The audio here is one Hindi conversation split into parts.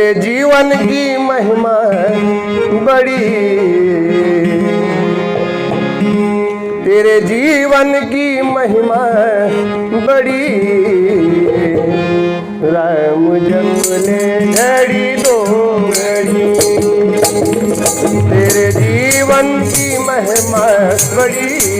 तेरे जीवन की महिमा बड़ी। तेरे जीवन की महिमा बड़ी। राम जंगले घड़ी दो घड़ी। तेरे जीवन की महिमा बड़ी।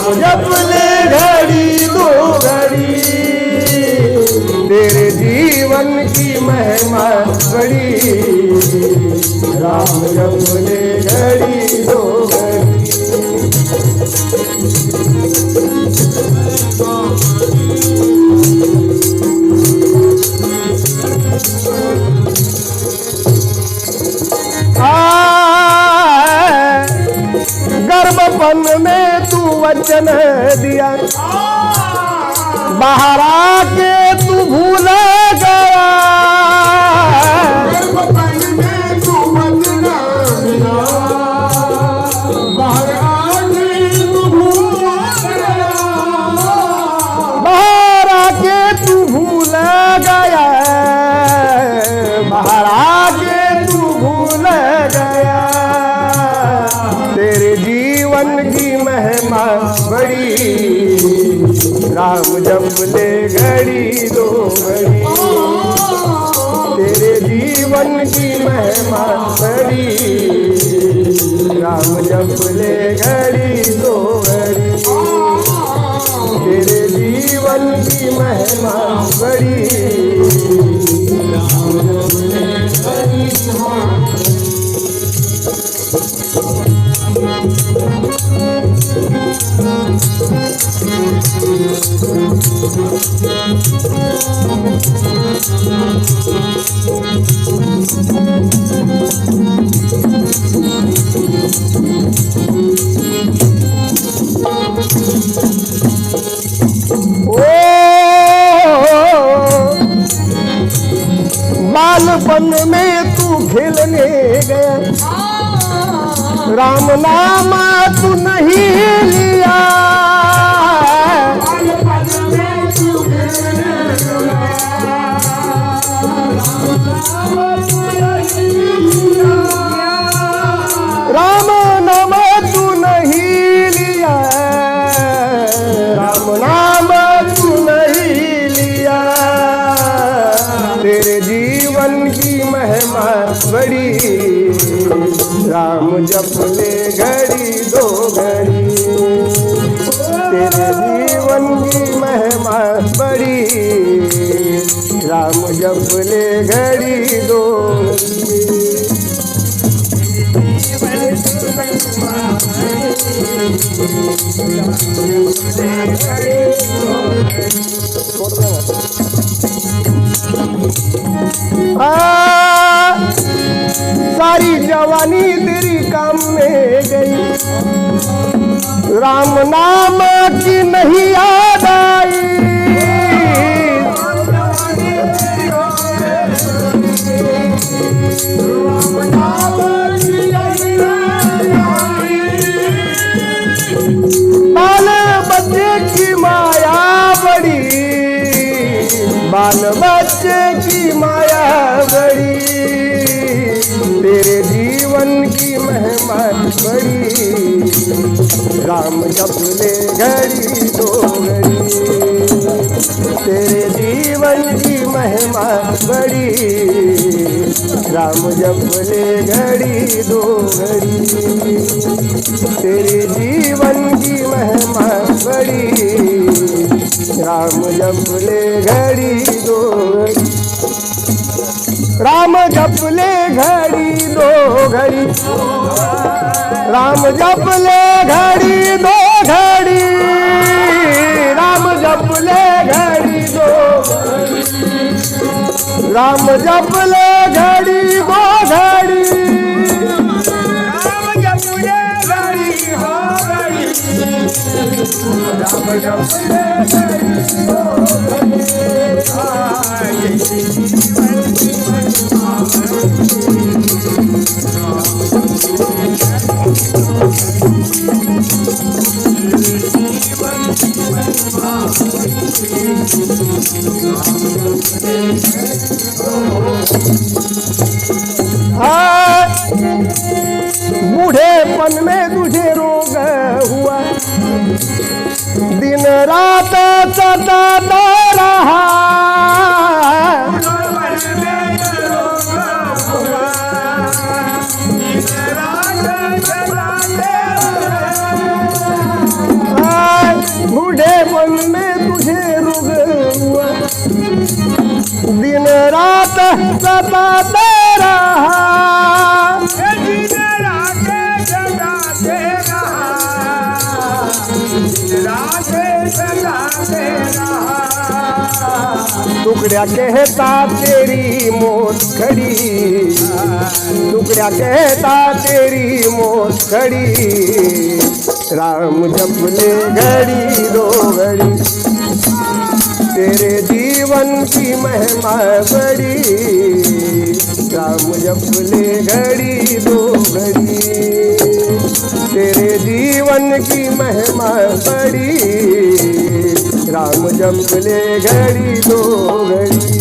जपले घड़ी दो घड़ी. तेरे जीवन की महिमा बड़ी राम जपले घड़ी दो घड़ी. गर्भपन में तू वचन दिया। बाहर आके तू भूल गया। महिमा बड़ी। राम जपले घड़ी दो घड़ी तेरे जीवन की महिमा बड़ी। राम जपले घड़ी दो घड़ी तेरे जीवन की महिमा बड़ी। बालपन में तू खेलने गया। राम नाम तू नहीं राम जपले घड़ी दो घड़ी। तेरे जीवन की महिमा बड़ी। राम जपले घड़ी दो घड़ी। आ, राम नाम की नहीं याद जपले घड़ी दो घड़ी। तेरे जीवन की महिमा बड़ी। राम जपले घड़ी दो घड़ी। तेरे जीवन की महिमा बड़ी। राम जपले घड़ी दो राम जपले घड़ी दो घड़ी। राम जपले घड़ी दो घड़ी राम जपले घड़ी गो. राम जपले घड़ी गो घड़ी. में तुझे रोग हुआ। दिन रात सताता रहा। मन में दिन रात जगाते हाँ, में तुझे रोग हुआ। दिन रात सताता रहा। टुकड़ा कहता तेरी मौत खड़ी। टुकड़ा कहता तेरी मौत खड़ी। राम जपले घड़ी, दो घड़ी। तेरे जीवन की महिमा बड़ी। राम जपले घड़ी, दो घड़ी। तेरे जीवन की महिमा बड़ी। राम जपले घड़ी दो घड़ी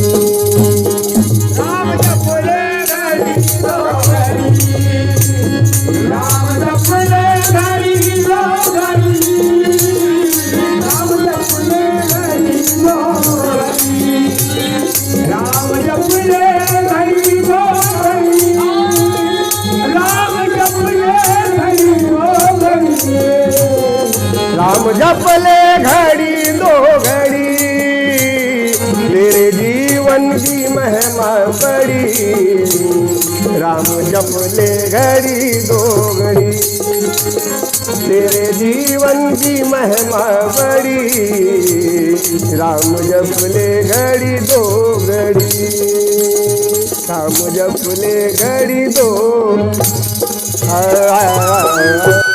जपले घड़ी दो घड़ी तेरे जीवन की महिमा बड़ी। राम जपले घड़ी दो घड़ी राम जपले घड़ी दो आ, आ, आ, आ, आ, आ, आ,